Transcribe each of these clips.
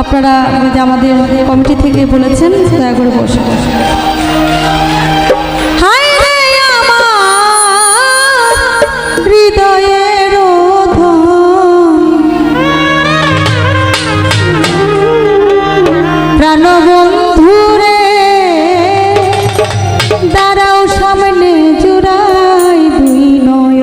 আপনারা যে আমাদের কমিটি থেকে বলেছেন দয়া করে বসে সামনে জুড়াই দুই নয়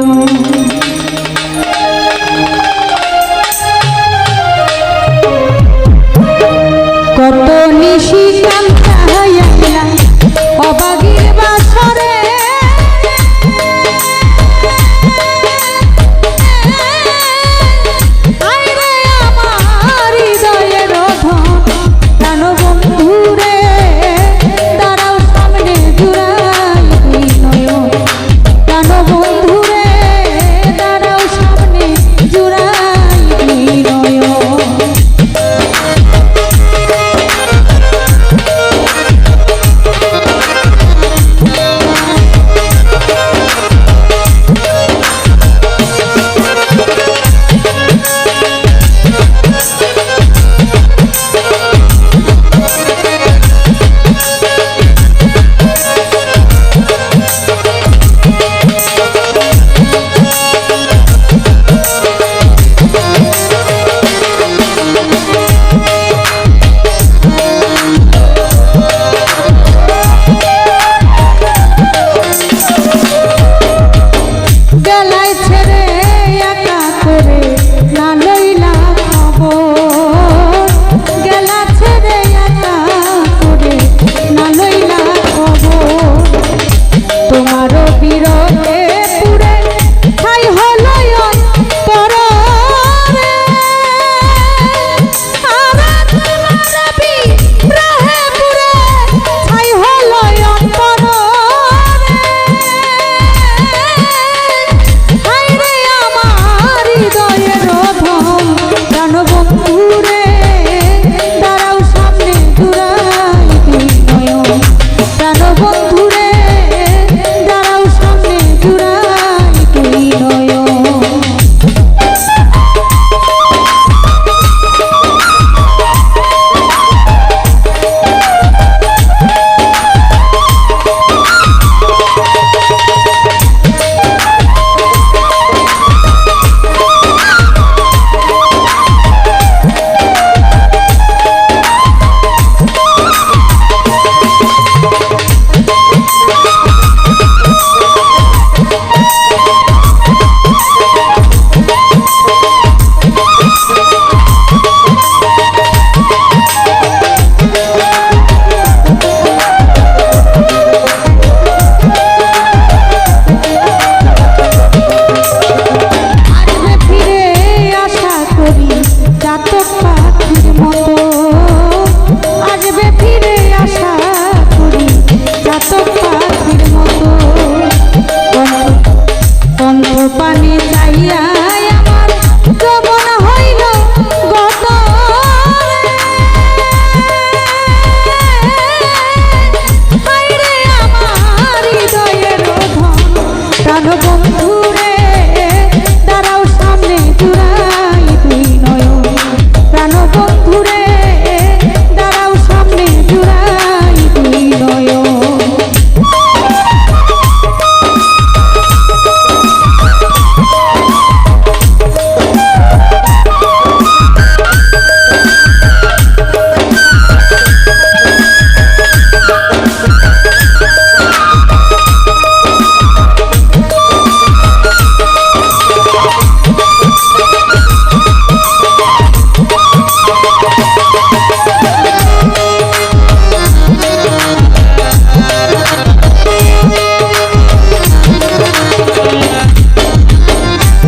বিরহ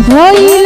可以。